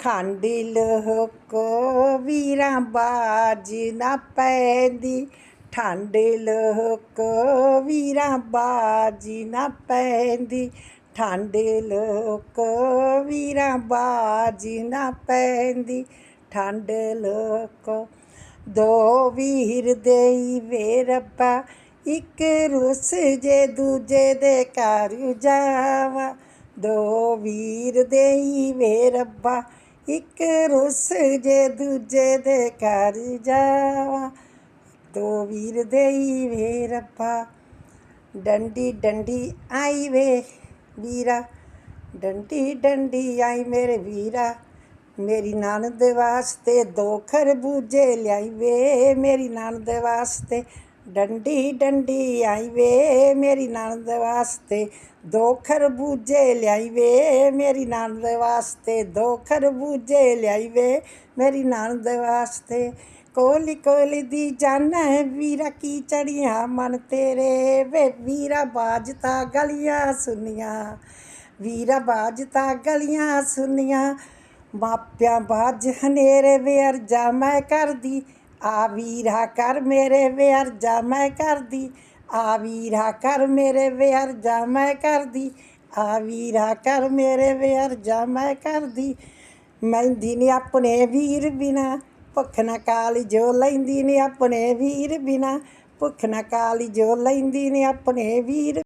ਖੰਡ ਲੋਕ ਵੀਰਾਂ ਬਾਜ ਨਾ ਪੈਂਦੀ। ਠੰਡ ਲੋਕ ਵੀਰਾਂ ਬਾਜ ਨਾ ਪੈਂਦੀ। ਠੰਡ ਲੋਕ ਵੀਰਾਂ ਬਾਜ ਨਾ ਪੈਂਦੀ। ਠੰਡ ਲੋਕ ਦੋ ਵੀਰ ਦੇਈ ਵੇ ਰੱਬਾ, ਇੱਕ ਰੁੱਸ ਜੇ ਦੂਜੇ ਦੇ ਘਰ ਜਾਵਾ। ਦੋ ਵੀਰ ਦੇਈ ਵੇ ਰੱਬਾ ਇੱਕ ਰੁੱਸ ਜੇ ਦੂਜੇ ਦੇ ਘਰ ਜਾਵਾ, ਦੋ ਵੀਰ ਦੇਈ ਵੇ ਰੱਬਾ, ਡੰਡੀ ਡੰਡੀ ਆਈ ਵੇ ਵੀਰਾ, ਡੰਡੀ ਡੰਡੀ ਆਈ ਮੇਰੇ ਵੀਰਾ, ਮੇਰੀ ਨਣਦ ਵਾਸਤੇ ਦੋ ਖਰਬੂਜੇ ਲਿਆਈ ਵੇ, ਮੇਰੀ ਨਣਦ ਵਾਸਤੇ ਡੰਡੀ ਡੰਡੀ ਆਈ ਵੇ ਮੇਰੀ ਨਣਦ ਵਾਸਤੇ ਦੋ ਖਰਬੂਜੇ ਲਿਆਈ ਵੇ। ਮੇਰੀ ਨਣਦ ਵਾਸਤੇ ਦੋ ਖਰਬੂਜੇ ਲਿਆਈ ਵੇ। ਮੇਰੀ ਨਣਦ ਵਾਸਤੇ ਕੋਲੀ ਕੋਲੀ ਦੀ ਜਾਨ ਹੈ ਵੀਰਾ ਕੀ ਚੜੀਆਂ ਮਨ ਤੇਰੇ ਵੇ। ਵੀਰਾ ਬਾਜਤਾ ਗਲੀਆਂ ਸੁਨੀਆਂ। ਵੀਰਾ ਬਾਜਤਾ ਗਲੀਆਂ ਸੁਨੀਆਂ। ਮਾਪਿਆਂ ਬਾਜ ਹਨੇਰੇ ਵੇ। ਅਰਜਾ ਮੈਂ ਕਰਦੀ ਆ ਵੀਰਾ ਕਰ ਮੇਰੇ ਵੇ ਅਰਜਾ ਮੈਂ ਕਰਦੀ। ਆ ਵੀਰਾ ਕਰ ਮੇਰੇ ਵੇ ਅਰਜਾ ਮੈਂ ਕਰਦੀ। ਆ ਵੀਰਾ ਕਰ ਮੇਰੇ ਵੇ ਅਰਜਾ ਮੈਂ ਕਰਦੀ। ਮਹਿੰਦੀ ਨੇ ਆਪਣੇ ਵੀਰ ਬਿਨਾ, ਭੁੱਖ ਨਾ ਕਾਲੀ ਜੋ ਲੈਂਦੀ ਨੇ ਆਪਣੇ ਵੀਰ ਬਿਨਾ, ਭੁੱਖ ਨਾ ਕਾਲੀ ਜੋ ਲੈਂਦੀ ਨੇ ਆਪਣੇ ਵੀਰ